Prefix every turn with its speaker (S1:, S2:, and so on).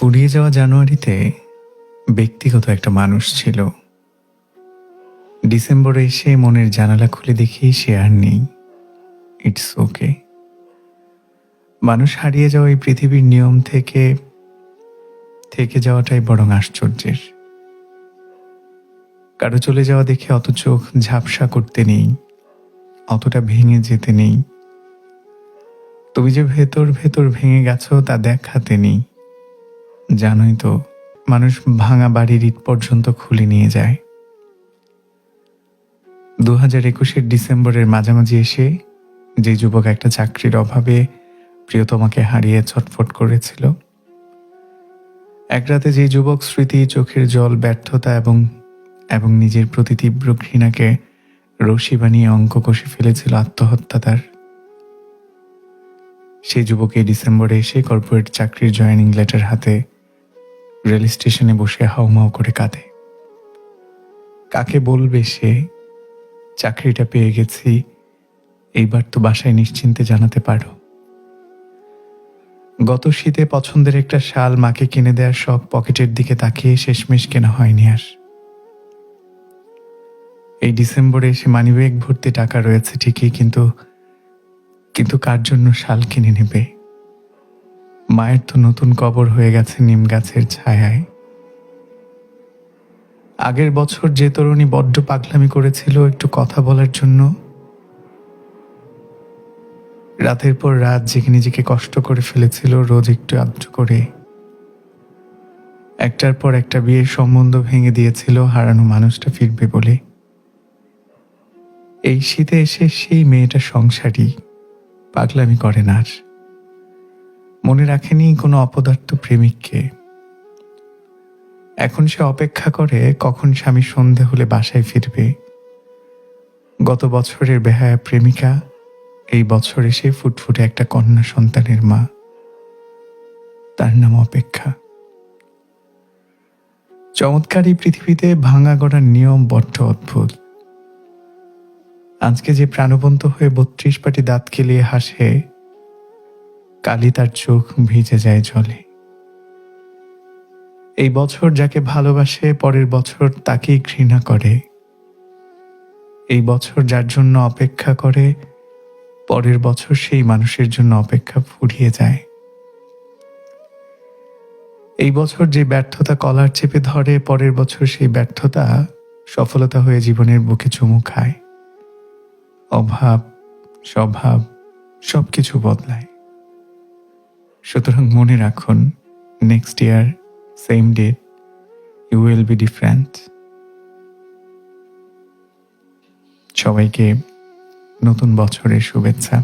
S1: ফুরিয়ে যাওয়া জানুয়ারিতে ব্যক্তিগত একটা মানুষ ছিল। ডিসেম্বরে এসে মনের জানালা খুলে দেখি সে আর নেই। ইটস ওকে মানুষ হারিয়ে যাওয়া এই পৃথিবীর নিয়ম থেকে থেকে যাওয়াটাই বরং আশ্চর্যের। কারও চলে যাওয়া দেখে অত চোখ ঝাপসা করতে নেই, অতটা ভেঙে যেতে নেই। তুমি যে ভেতর ভেতর ভেঙে গেছো তা দেখাতে নেই। জানোই তো, মানুষ ভাঙা বাড়ির ইট পর্যন্ত খুলে নিয়ে যায়। দু হাজার একুশের ডিসেম্বরের মাঝামাঝি এসে যে যুবক একটা চাকরির অভাবে প্রিয়তমাকে হারিয়ে ছটফট করেছিল, এক রাতে যে যুবক স্মৃতি, চোখের জল, ব্যর্থতা এবং এবং নিজের প্রতি তীব্র ঘৃণাকে রশি বানিয়ে অঙ্ক কষে ফেলেছিল আত্মহত্যা তার। সেই যুবক ডিসেম্বরে এসে কর্পোরেট চাকরির জয়েনিং লেটার হাতে রেল স্টেশনে বসে হাউমাউ করে কাঁদে। কাকে বলবে সে? চাকরিটা পেয়ে গেছি। এইবার তো বাসায় নিশ্চিন্তে জানাতে পারো। গত শীতে পছন্দের একটা শাল মাকে কিনে দেওয়ার শখ পকেটের দিকে তাকিয়ে শেষমেশ কেনা হয়নি আর। এই ডিসেম্বরে এসে মানিব্যাগ ভর্তি টাকা রয়েছে ঠিকই, কিন্তু কিন্তু কার জন্য শাল কিনে নেবে? মায়ের তো নতুন কবর হয়ে গেছে নিম গাছের ছায়ায়। আগের বছর যে তরুণী বড্ড পাগলামি করেছিল একটু কথা বলার জন্য, রাতের পর রাত জেগে নিজেকে কষ্ট করে ফেলেছিল, রোজ একটু আধটু করে। একটার পর একটা বিয়ের সম্বন্ধ ভেঙে দিয়েছিল, হারানো মানুষটা ফিরবে বলে। এই শীতে এসে সেই মেয়েটা সংসারী, পাগলামি করে না আর। মনে রাখেনি কোনো অপদার্থ প্রেমিককে। এখন সে অপেক্ষা করে কখন স্বামী সন্ধে হলে বাসায় ফিরবে। গত বছরের বেহায়া প্রেমিকা, এই বছর এসে ফুটফুটে একটা কন্যা সন্তানের মা। তার নাম অপেক্ষা। চমৎকার এই পৃথিবীতে ভাঙা গড়ার নিয়ম বড্ড অদ্ভুত। আজকে যে প্রাণবন্ত হয়ে বত্রিশ পাটি দাঁত কেলিয়ে হাসে কালি তার চোখ ভিজে যায় জলে। এই বছর যাকে ভালোবাসে, পরের বছর তাকেই ঘৃণা করে। এই বছর যার জন্য অপেক্ষা করে, পরের বছর সেই মানুষের জন্য অপেক্ষা ফুরিয়ে যায়। এই বছর যে ব্যর্থতা কলার চেপে ধরে, পরের বছর সেই ব্যর্থতা সফলতা হয়ে জীবনের বুকে চুমু খায়। অভাব, স্বভাব, সবকিছু বদলায়। সুতরাং মনে রাখুন next year same date you will be different সবাইকে নতুন বছরের শুভেচ্ছা।